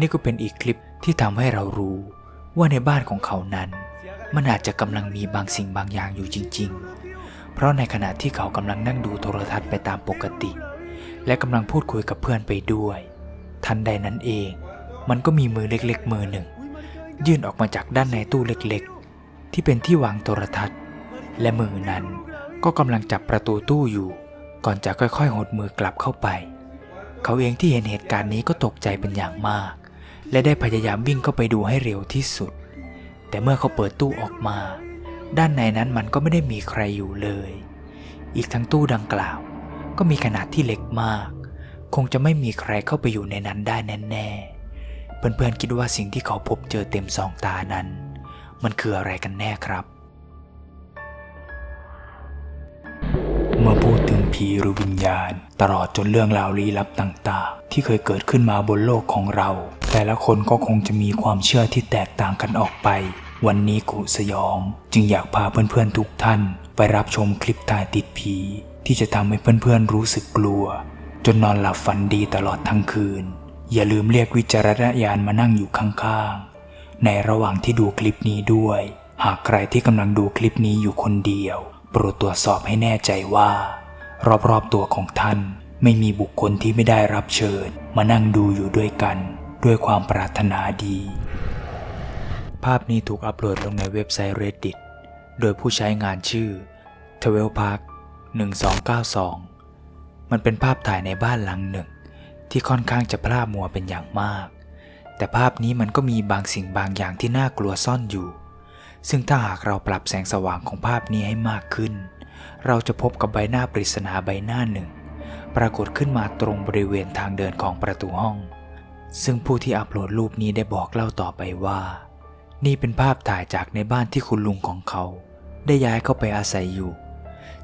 นี่ก็เป็นอีกคลิปที่ทำให้เรารู้ว่าในบ้านของเขานั้น มันอาจจะกำลังมีบางสิ่งบางอย่างอยู่จริง ๆ เพราะในขณะที่เขากำลังนั่งดูโทรทัศน์ไปตามปกติ และกำลังพูดคุยกับเพื่อนไปด้วย ทันใดนั้นเอง มันก็มีมือเล็กๆ มือหนึ่ง ยื่นออกมาจากด้านในตู้เล็กๆ ที่เป็นที่วางโทรทัศน์ และมือนั้นก็กำลังจับประตูตู้อยู่ ก่อนจะค่อยๆหดมือกลับเข้าไป เขาเองที่เห็นเหตุการณ์นี้ก็ตกใจเป็นอย่างมาก และได้พยายามวิ่งเข้าไปดูให้เร็วที่สุด แต่เมื่อเขาเปิดตู้ออกมา ด้านในนั้นมันก็ไม่ได้มีใครอยู่เลย อีกทั้งตู้ดังกล่าว ก็มีขนาดที่เล็กมาก คงจะไม่มีใครเข้าไปอยู่ในนั้นได้แน่ๆ เพื่อนๆคิดว่าสิ่งที่เขาพบเจอเต็มสองตานั้น มันคืออะไรกันแน่ครับ เมื่อพูดถึงผีหรือวิญญาณ ตลอดจนเรื่องราวลี้ลับต่างๆ ที่เคยเกิดขึ้นมาบนโลกของเรา แต่ละคนก็คงจะมีความเชื่อที่แตกต่างกันออกไป วันนี้กุสยอง จึงอยากพาเพื่อนๆทุกท่าน ไปรับชมคลิปถ่ายติดผี ที่จะทำให้เพื่อนๆรู้สึกกลัว จนนอนหลับฝันดีตลอดทั้งคืน อย่าลืมเรียกวิจารณญาณมานั่งอยู่ข้างๆ ในระหว่างที่ดูคลิปนี้ด้วย หากใครที่กำลังดูคลิปนี้อยู่คนเดียว โปรดตรวจสอบให้แน่ใจว่า รอบๆตัวของท่านไม่มีบุคคลที่ไม่ได้รับเชิญ มานั่งดูอยู่ด้วยกัน ด้วยความปรารถนาดี ภาพนี้ถูกอัปโหลดลงในเว็บไซต์ Reddit โดยผู้ใช้งานชื่อ t w e l Park 1292 มันเป็นภาพถ่ายในบ้านหลังหนึ่ง ที่ค่อนข้างจะพร่ามัวเป็นอย่างมาก แต่ภาพนี้มันก็มีบางสิ่งบางอย่างที่น่ากลัวซ่อนอยู่ ซึ่งถ้าหากเราปรับแสงสว่างของภาพนี้ให้มากขึ้น เราจะพบกับใบหน้าปริศนาใบหน้าหนึ่ง ปรากฏขึ้นมาตรงบริเวณทางเดินของประตูห้อง ซึ่งผู้ที่อัปโหลดรูปนี้ได้บอกเล่าต่อไปว่า นี่เป็นภาพถ่ายจากในบ้านที่คุณลุงของเขา ได้ย้ายเข้าไปอาศัยอยู่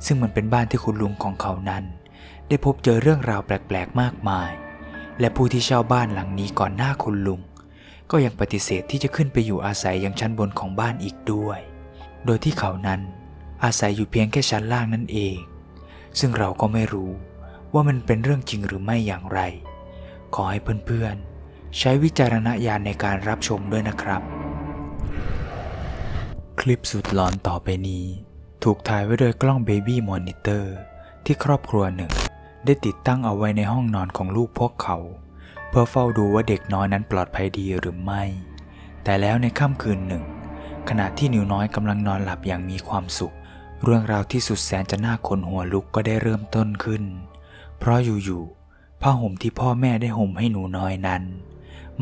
ซึ่งมันเป็นบ้านที่คุณลุงของเขานั้น ได้พบเจอเรื่องราวแปลกๆมากมาย และผู้ที่เช่าบ้านหลังนี้ก่อนหน้าคุณลุง ก็ยังปฏิเสธที่จะขึ้นไปอยู่อาศัยยังชั้นบนของบ้านอีกด้วย โดยที่เขานั้น อาศัยอยู่เพียงแค่ชั้นล่างนั่นเอง ซึ่งเราก็ไม่รู้ว่ามันเป็นเรื่องจริงหรือไม่อย่างไร ขอให้เพื่อนๆ ใช้วิจารณญาณในการรับชมด้วยนะครับ คลิปสุดหลอนต่อไปนี้ ถูกถ่ายไว้โดยกล้อง Baby Monitor ที่ครอบครัวหนึ่ง ได้ติดตั้งเอาไว้ในห้องนอนของลูกพวกเขา เพื่อเฝ้าดูว่าเด็กน้อยนั้นปลอดภัยดีหรือไม่ แต่แล้วในค่ำคืนหนึ่ง ขณะที่นิวน้อยกำลังนอนหลับอย่างมีความสุข เรื่องราวที่สุดแสนจะน่าขนหัวลุกก็ได้เริ่มต้นขึ้น เพราะอยู่ๆผ้าห่มที่พ่อแม่ได้ห่มให้หนูน้อยนั้น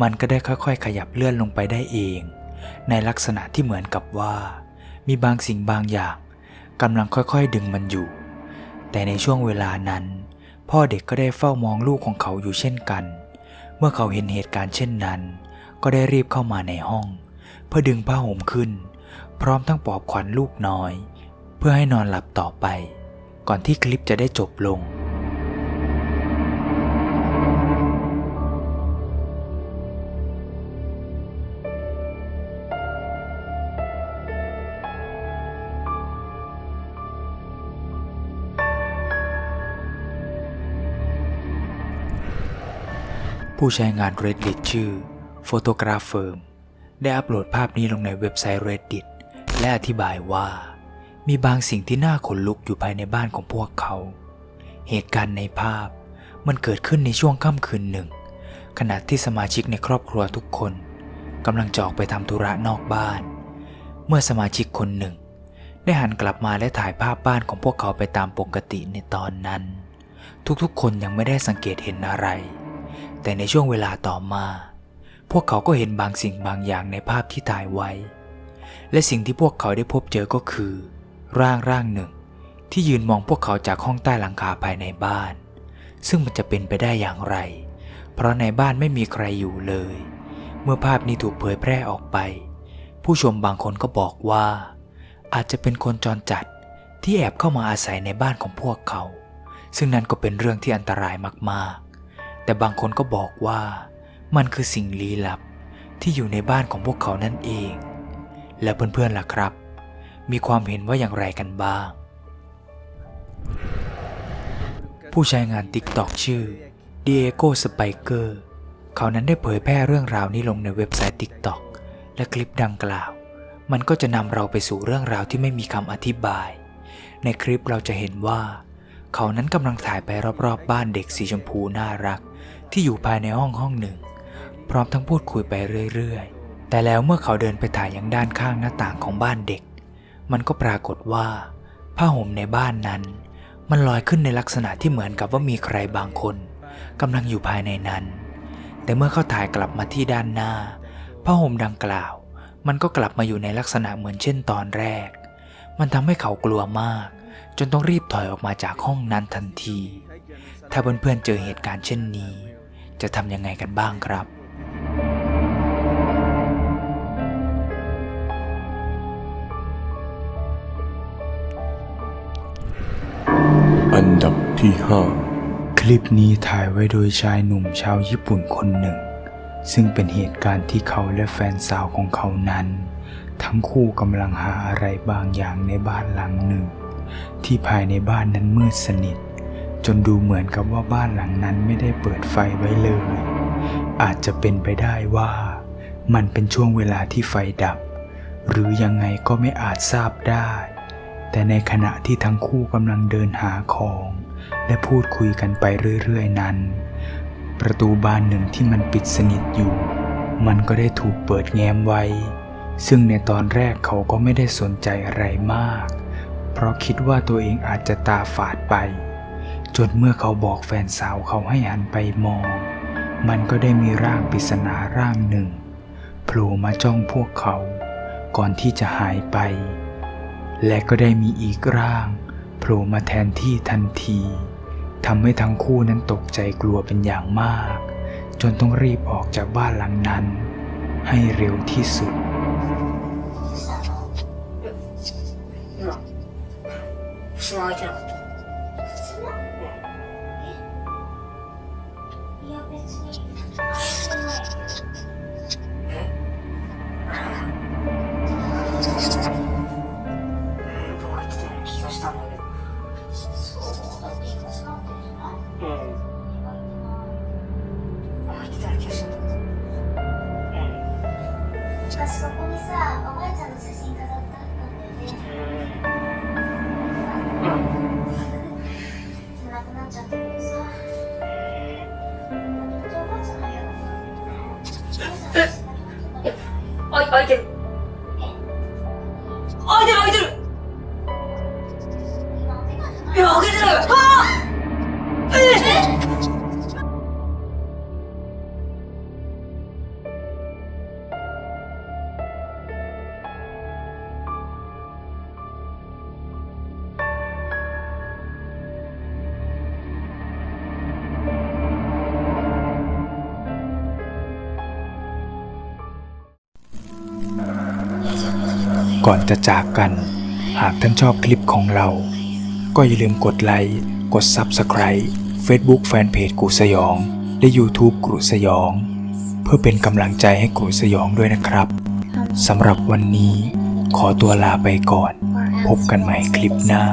มันก็ได้ค่อยๆ ขยับเลื่อนลงไปได้เอง ในลักษณะที่เหมือนกับว่า มีบางสิ่งบางอย่างกำลังค่อยๆ ดึงมันอยู่ แต่ในช่วงเวลานั้น พ่อเด็กก็ได้เฝ้ามองลูกของเขาอยู่เช่นกัน เมื่อเขาเห็นเหตุการณ์เช่นนั้น ก็ได้รีบเข้ามาในห้อง เพื่อดึงผ้าห่มขึ้น พร้อมทั้งปลอบขวัญลูกน้อย เพื่อให้นอนหลับต่อไป ก่อนที่คลิปจะได้จบลง ผู้ใช้งาน Reddit ชื่อ Photographer ได้อัปโหลดภาพนี้ลงในเว็บไซต์ Reddit และอธิบายว่า มีบางสิ่งที่น่าขนลุกอยู่ภายในบ้านของพวกเขา เหตุการณ์ในภาพมันเกิดขึ้นในช่วงค่ำคืนหนึ่ง ขณะที่สมาชิกในครอบครัวทุกคนกำลังจะออกไปทำธุระนอกบ้าน เมื่อสมาชิกคนหนึ่ง ได้หันกลับมาและถ่ายภาพบ้านของพวกเขาไปตามปกติในตอนนั้น ทุกๆ คนยังไม่ได้สังเกตเห็นอะไร แต่ในช่วงเวลาต่อมา พวกเขาก็เห็นบางสิ่งบางอย่างในภาพที่ถ่ายไว้ และสิ่งที่พวกเขาได้พบเจอก็คือ ร่างร่างหนึ่ง ที่ยืนมองพวกเขาจากห้องใต้หลังคาภายในบ้าน ซึ่งมันจะเป็นไปได้อย่างไร เพราะในบ้านไม่มีใครอยู่เลย เมื่อภาพนี้ถูกเผยแพร่ออกไป ผู้ชมบางคนก็บอกว่า อาจจะเป็นคนจรจัดที่แอบเข้ามาอาศัยในบ้านของพวกเขา ซึ่งนั่นก็เป็นเรื่องที่อันตรายมากๆ แต่บางคนก็บอกว่ามันคือสิ่งลี้ลับที่อยู่ในบ้านของพวกเขานั่นเอง และเพื่อนๆล่ะครับ มีความเห็นว่าอย่างไรกันบ้าง ผู้ใช้งาน TikTok ชื่อ Diego Spiker เขาเขานั้นได้เผยแพร่เรื่องราวนี้ลงในเว็บไซต์ TikTok และคลิปดังกล่าว มันก็จะนำเราไปสู่เรื่องราวที่ไม่มีคำอธิบาย ในคลิปเราจะเห็นว่า เขานั้นกำลังถ่ายไปรอบๆบ้านเด็กสีชมพูน่ารัก ที่อยู่ภายในห้องห้องหนึ่ง พร้อมทั้งพูดคุยไปเรื่อยๆ แต่แล้วเมื่อเขาเดินไปถ่ายยังด้านข้างหน้าต่างของบ้านเด็ก มันก็ปรากฏว่า ผ้าห่มในบ้านนั้น มันลอยขึ้นในลักษณะที่เหมือนกับว่ามีใครบางคนกำลังอยู่ภายในนั้น แต่เมื่อเขาถ่ายกลับมาที่ด้านหน้า ผ้าห่มดังกล่าว มันก็กลับมาอยู่ในลักษณะเหมือนเช่นตอนแรก มันทำให้เขากลัวมาก จนต้องรีบถอยออกมาจากห้องนั้นทันที ถ้าเพื่อนๆเจอเหตุการณ์เช่นนี้ จะทำยังไงกันบ้างครับอันดับที่ห้าคลิปนี้ถ่ายไว้โดยชายหนุ่มชาวญี่ปุ่นคนหนึ่ง ซึ่งเป็นเหตุการณ์ที่เขาและแฟนสาวของเขานั้น ทั้งคู่กำลังหาอะไรบางอย่างในบ้านหลังหนึ่ง ที่ภายในบ้านนั้นมืดสนิท จนดูเหมือนกับว่าบ้านหลังนั้นไม่ได้เปิดไฟไว้เลย อาจจะเป็นไปได้ว่า มันเป็นช่วงเวลาที่ไฟดับ หรือยังไงก็ไม่อาจทราบได้ แต่ในขณะที่ทั้งคู่กำลังเดินหาของ และพูดคุยกันไปเรื่อยๆนั้น ประตูบานหนึ่งที่มันปิดสนิทอยู่ มันก็ได้ถูกเปิดแง้มไว้ซึ่งในตอนแรกเขาก็ไม่ได้สนใจอะไรมาก เพราะคิดว่าตัวเองอาจจะตาฝาดไป จนเมื่อเขาบอกแฟนสาวเขาให้หันไปมอง มันก็ได้มีร่างปริศนาร่างหนึ่งโผล่มาจ้องพวกเขา ก่อนที่จะหายไป และก็ได้มีอีกร่างโผล่มาแทนที่ทันทีทำให้ทั้งคู่นั้นตกใจกลัวเป็นอย่างมาก จนต้องรีบออกจากบ้านหลังนั้น ให้เร็วที่สุด ふの開いてなかった。いや別に開いてないうん僕が言ってたような気がしたんだけど開いてる。開いてる開いてる。いや開けてない。ああえ ก่อนจะจากกัน หากท่านชอบคลิปของเรา ก็อย่าลืมกดไลค์ กด Subscribe Facebook Fanpage กูสยอง และ YouTube กรุสยอง เพื่อเป็นกำลังใจให้กรุสยองด้วยนะครับสำหรับวันนี้ ขอตัวลาไปก่อน พบกันใหม่คลิปหน้า